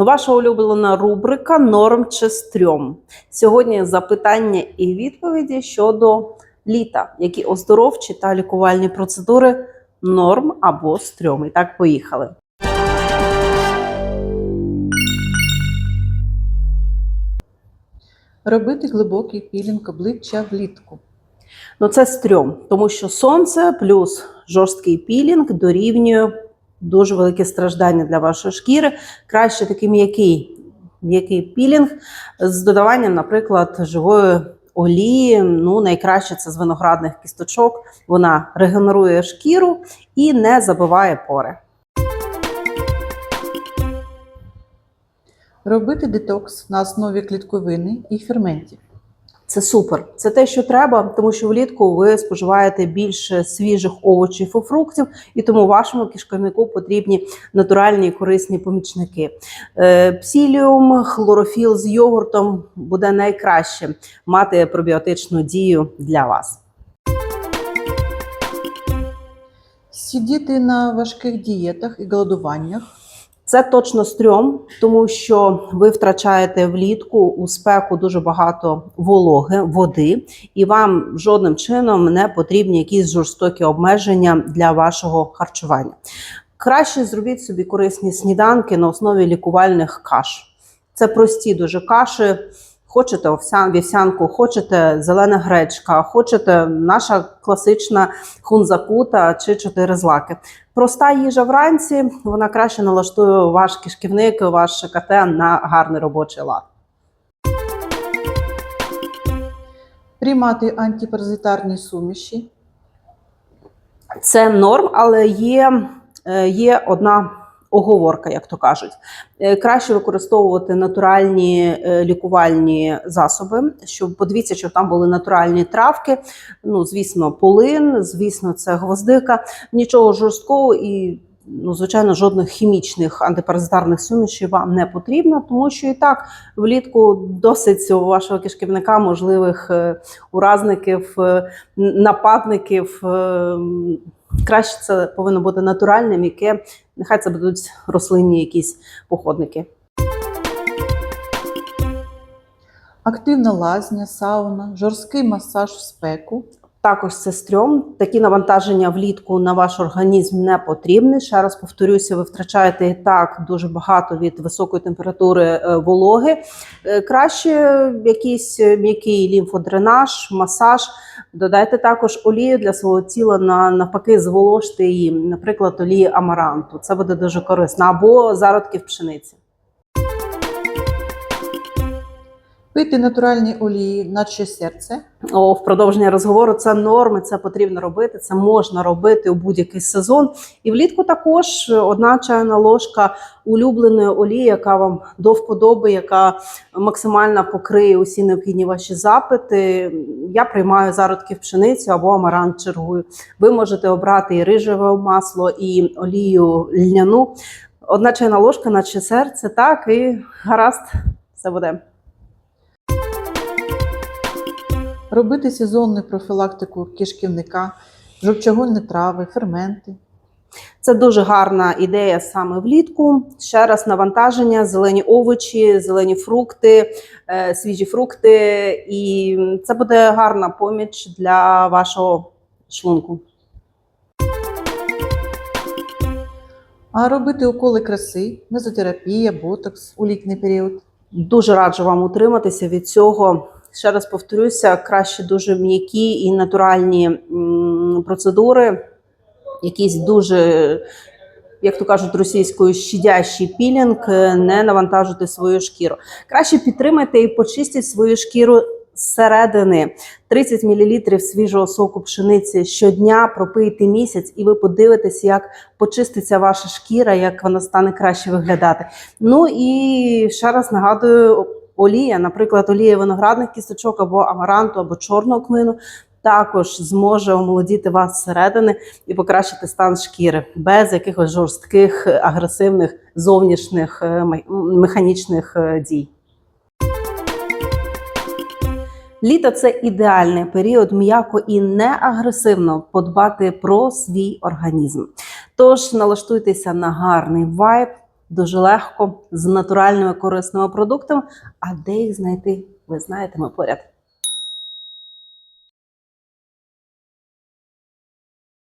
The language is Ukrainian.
Ваша улюблена рубрика Норм чи стрьом. Сьогодні запитання і відповіді щодо літа, які оздоровчі та лікувальні процедури норм або стрьом. І так, поїхали. Робити глибокий пілінг обличчя влітку. Ну, це стрьом, тому що сонце плюс жорсткий пілінг дорівнює дуже велике страждання для вашої шкіри. Краще такий м'який, м'який пілінг з додаванням, наприклад, живої олії. Ну, найкраще це з виноградних кісточок. Вона регенерує шкіру і не забиває пори. Робити детокс на основі клітковини і ферментів. Це супер. Це те, що треба, тому що влітку ви споживаєте більше свіжих овочів і фруктів, і тому вашому кишківнику потрібні натуральні і корисні помічники. Е, Псіліум, хлорофіл з йогуртом буде найкраще мати пробіотичну дію для вас. Сидіти на важких дієтах і голодуваннях. Це точно стрьом, тому що ви втрачаєте влітку у спеку дуже багато вологи, води, і вам жодним чином не потрібні якісь жорстокі обмеження для вашого харчування. Краще зробіть собі корисні сніданки на основі лікувальних каш. Це прості дуже каші. Хочете овсян, вівсянку, хочете зелена гречка, хочете наша класична хунзакута чи чотири злаки. Проста їжа вранці, вона краще налаштує ваш кишківник, ваш КТ на гарний робочий лад. Приймати антипаразитарні суміші. Це норм, але є, е, є одна оговорка, як то кажуть. Е, Краще використовувати натуральні е, лікувальні засоби, щоб подивіться, щоб там були натуральні травки. Ну, звісно, полин, звісно, це гвоздика. Нічого жорсткого і. Ну, звичайно, жодних хімічних антипаразитарних сумішів вам не потрібно, тому що і так влітку досить у вашого кишківника можливих е, уразників, нападників. Краще це повинно бути натуральне, м'яке. Нехай це будуть рослинні якісь походники. Активна лазня, сауна, жорсткий масаж в спеку. Також це. Такі навантаження влітку на ваш організм не потрібні. Ще раз повторюся, ви втрачаєте і так дуже багато від високої температури е, вологи. Е, Краще якийсь м'який лімфодренаж, масаж. Додайте також олію для свого тіла на навпаки, зволожте її, наприклад, олії амаранту. Це буде дуже корисно, або зародків пшениці. Пити натуральні олії, наче серце. О, в продовження розговору це норми, це потрібно робити, це можна робити у будь-який сезон. І влітку також одна чайна ложка улюбленої олії, яка вам до вподоби, яка максимально покриє усі необхідні ваші запити. Я приймаю зародки в пшеницю або амарант чергую. Ви можете обрати і рижеве масло, і олію льняну. Одна чайна ложка, наче серце, так і гаразд, все буде. Робити сезонну профілактику кишківника, жовчогольні трави, ферменти. Це дуже гарна ідея саме влітку. Ще раз навантаження, зелені овочі, зелені фрукти, е, свіжі фрукти, і це буде гарна поміч для вашого шлунку. А робити уколи краси, мезотерапія, ботокс у літній період. Дуже раджу вам утриматися від цього. Ще раз повторюся, краще дуже м'які і натуральні процедури, якісь дуже, як то кажуть, російською щадящий пілінг, е, не навантажити свою шкіру. Краще підтримайте і почистіть свою шкіру зсередини. 30 мл свіжого соку пшениці щодня пропийте місяць, і ви подивитесь, як почиститься ваша шкіра, як вона стане краще виглядати. Ну і ще раз нагадую, олія, наприклад, олія виноградних кісточок або амаранту, або чорного кмину. Також зможе омолодіти вас зсередини і покращити стан шкіри без якихось жорстких агресивних зовнішніх е, механічних е, дій. Літо це ідеальний період м'яко і не агресивно подбати про свій організм. Тож налаштуйтеся на гарний вайб, дуже легко з натуральними корисними продуктами. А де їх знайти? Ви знаєте, ми поряд.